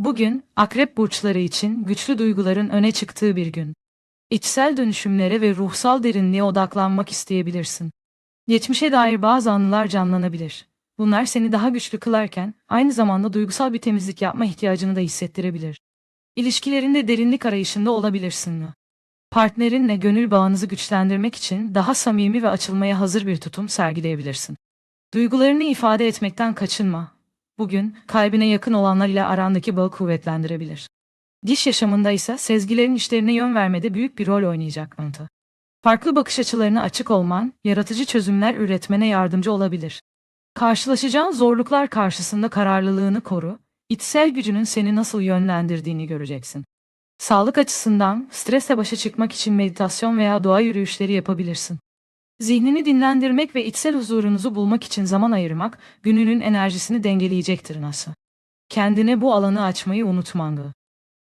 Bugün akrep burçları için güçlü duyguların öne çıktığı bir gün. İçsel dönüşümlere ve ruhsal derinliğe odaklanmak isteyebilirsin. Geçmişe dair bazı anılar canlanabilir. Bunlar seni daha güçlü kılarken aynı zamanda duygusal bir temizlik yapma ihtiyacını da hissettirebilir. İlişkilerinde derinlik arayışında olabilirsin? Partnerinle gönül bağınızı güçlendirmek için daha samimi ve açılmaya hazır bir tutum sergileyebilirsin. Duygularını ifade etmekten kaçınma. Bugün kalbine yakın olanlar ile arandaki bağı kuvvetlendirebilir. Diş yaşamında ise sezgilerin işlerine yön vermede büyük bir rol oynayacak mantı. Farklı bakış açılarına açık olman, yaratıcı çözümler üretmene yardımcı olabilir. Karşılaşacağın zorluklar karşısında kararlılığını koru, içsel gücünün seni nasıl yönlendirdiğini göreceksin. Sağlık açısından stresle başa çıkmak için meditasyon veya doğa yürüyüşleri yapabilirsin. Zihnini dinlendirmek ve içsel huzurunuzu bulmak için zaman ayırmak gününün enerjisini dengeleyecektir nasıl. Kendine bu alanı açmayı unutmangı.